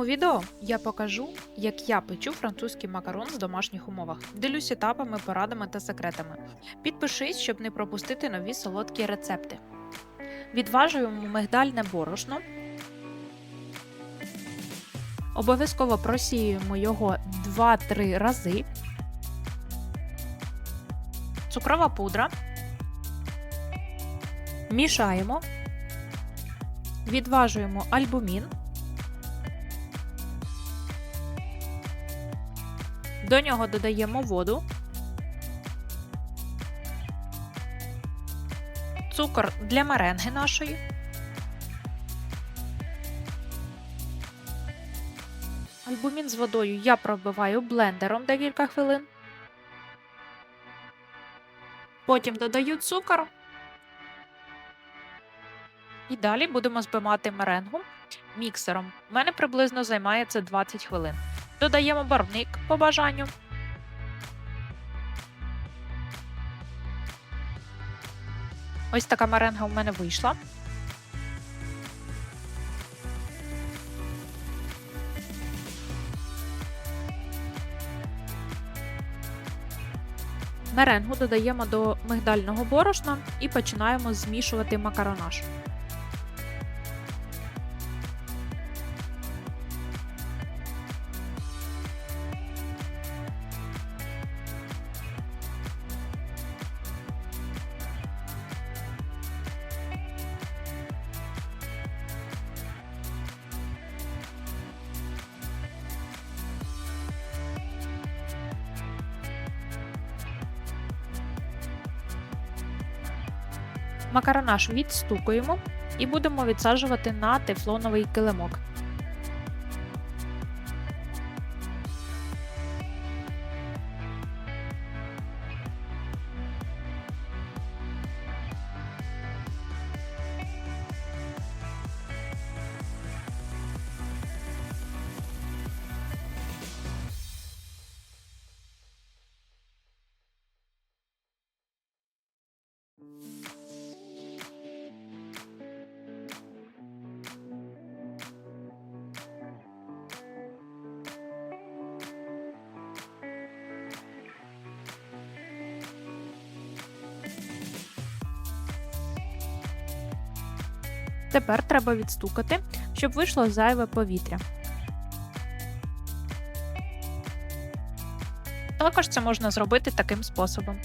цьому відео я покажу, як я печу французький макарон в домашніх умовах. Ділюсь етапами, порадами та секретами. Підпишись, щоб не пропустити нові солодкі рецепти. Відважуємо мигдальне борошно. Обов'язково просіюємо його 2-3 рази. Цукрова пудра. Мішаємо. Відважуємо альбумін. До нього додаємо воду, цукор для меренги нашої. Альбумін з водою я пробиваю блендером декілька хвилин. Потім додаю цукор. І далі будемо збивати меренгу міксером. У мене приблизно займає це 20 хвилин. Додаємо барвник по бажанню. Ось така меренга у мене вийшла. Меренгу додаємо до мигдального борошна і починаємо змішувати макаронаж. Макаронаж відстукуємо і будемо відсаджувати на тефлоновий килимок. Тепер треба відстукати, щоб вийшло зайве повітря. Також це можна зробити таким способом.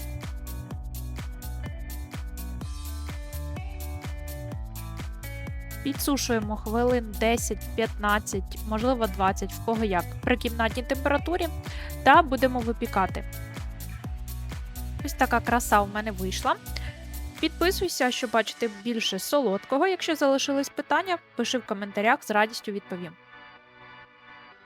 Підсушуємо хвилин 10-15, можливо 20, в кого як, при кімнатній температурі та будемо випікати. Ось така краса у мене вийшла. Підписуйся, щоб бачити більше солодкого. Якщо залишились питання, пиши в коментарях, з радістю відповім.